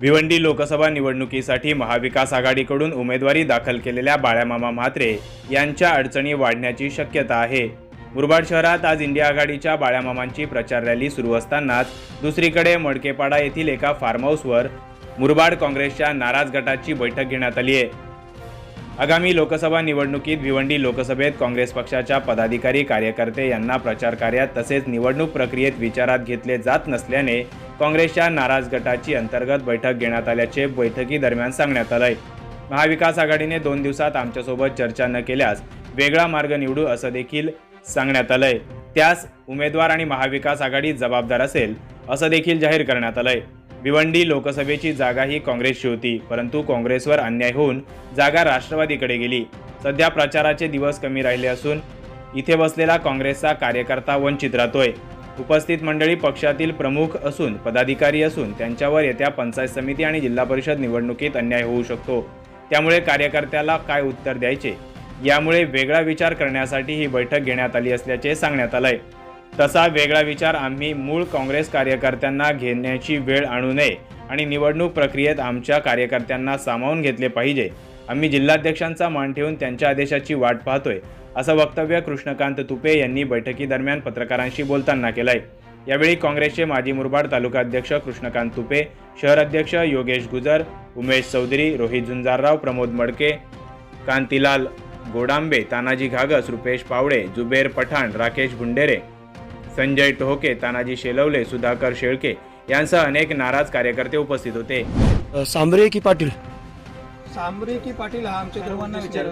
भिवंडी लोकसभा निवडणुकीसाठी महाविकास आघाडीकडून उमेदवारी दाखल केलेल्या बाळ्यामामा म्हात्रे यांच्या अडचणी वाढण्याची शक्यता आहे. मुरबाड शहरात आज इंडिया आघाडीच्या बाळ्यामामांची प्रचार रॅली सुरू असतानाच दुसरीकडे मडकेपाडा येथील एका फार्म हाऊसवर मुरबाड काँग्रेसच्या नाराज गटाची बैठक घेण्यात आली आहे. आगामी लोकसभा निवडणुकीत भिवंडी लोकसभेत काँग्रेस पक्षाच्या पदाधिकारी कार्यकर्ते यांना प्रचार कार्यात तसेच निवडणूक प्रक्रियेत विचारात घेतले जात नसल्याने काँग्रेसच्या नाराज गटाची अंतर्गत बैठक घेण्यात आल्याचे बैठकीदरम्यान सांगण्यात आलंय. महाविकास आघाडीने दोन दिवसात आमच्यासोबत चर्चा न केल्यास वेगळा मार्ग निवडू असं देखील सांगण्यात आलंय. त्यास उमेदवार आणि महाविकास आघाडी जबाबदार असेल असं देखील जाहीर करण्यात आलंय. भिवंडी लोकसभेची जागा ही काँग्रेसची होती परंतु काँग्रेसवर अन्याय होऊन जागा राष्ट्रवादीकडे गेली. सध्या प्रचाराचे दिवस कमी राहिले असून इथे बसलेला काँग्रेसचा कार्यकर्ता वंचित राहतोय. उपस्थित मंडळी पक्षातील प्रमुख असून पदाधिकारी असून त्यांच्यावर येत्या पंचायत समिती आणि जिल्हा परिषद निवडणुकीत अन्याय होऊ शकतो. त्यामुळे कार्यकर्त्याला काय उत्तर द्यायचे? यामुळे वेगळा विचार करण्यासाठी ही बैठक घेण्यात आली असल्याचे सांगण्यात आलंय. तसा वेगळा विचार आम्ही मूळ काँग्रेस कार्यकर्त्यांना घेण्याची वेळ आणू नये आणि निवडणूक प्रक्रियेत आमच्या कार्यकर्त्यांना सामावून घेतले पाहिजे. आम्ही जिल्हाध्यक्षांचा मान ठेवून त्यांच्या आदेशाची वाट पाहतोय असं वक्तव्य कृष्णकांत तुपे यांनी बैठकीदरम्यान पत्रकारांशी बोलताना केलंय. यावेळी काँग्रेसचे माजी मुरबाड तालुकाध्यक्ष कृष्णकांत तुपे शहर अध्यक्ष योगेश गुजर उमेश चौधरी रोहित झुंजारराव प्रमोद मडके कांतीलाल गोडांबे तानाजी घागस रुपेश पावडे जुबेर पठाण राकेश गुंडेरे संजय टोहके तानाजी शेलवले सुधाकर शेळके यांसह अनेक नाराज कार्यकर्ते उपस्थित होते. सांबरे की पाटील? सांबरे की पाटील हा आमच्या सर्वांना विचार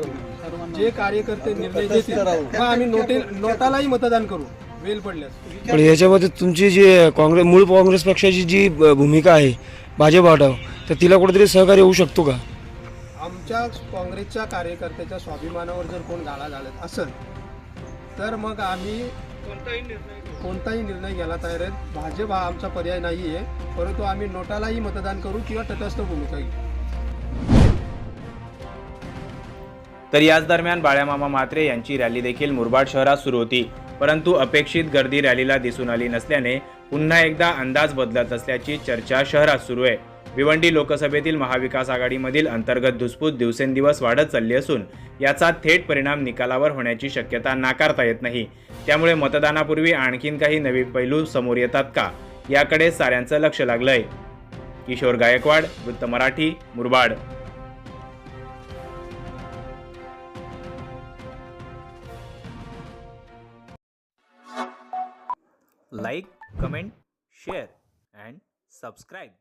जे कार्यकर्ते निर्णय घेतील मग आम्ही नोटे नोटालाही मतदान करू वेल पडल्यास. पण याच्यामध्ये तुमची जी काँग्रेस मूळ काँग्रेस पक्षाची जी भूमिका आहे भाजप हटाव तर तिला कुठेतरी सहकार्य होऊ शकतो का? आमच्या काँग्रेसच्या कार्यकर्त्याच्या स्वाभिमानावर जर कोण गाळा घालत असेल तर मग आम्ही कोणताही निर्णय घ्यायला तयार आहेत. भाजप हा आमचा पर्याय नाही आहे परंतु आम्ही नोटालाही मतदान करू किंवा तटस्थ भूमिका घेऊ तर याच दरम्यान बाळ्यामामा म्हात्रे यांची रॅली देखील मुरबाड शहरात सुरू होती. परंतु अपेक्षित गर्दी रॅलीला दिसून आली नसल्याने पुन्हा एकदा अंदाज बदलत असल्याची चर्चा शहरात सुरू आहे. भिवंडी लोकसभेतील महाविकास आघाडीमधील अंतर्गत धुसफूस दिवसेंदिवस वाढत चालली असून याचा थेट परिणाम निकालावर होण्याची शक्यता नाकारता येत नाही. त्यामुळे मतदानापूर्वी आणखीन काही नवी पैलू समोर येतात का? याकडे साऱ्यांचं लक्ष लागलंय. किशोर गायकवाड वृत्त Marathi Murbad. like comment share and subscribe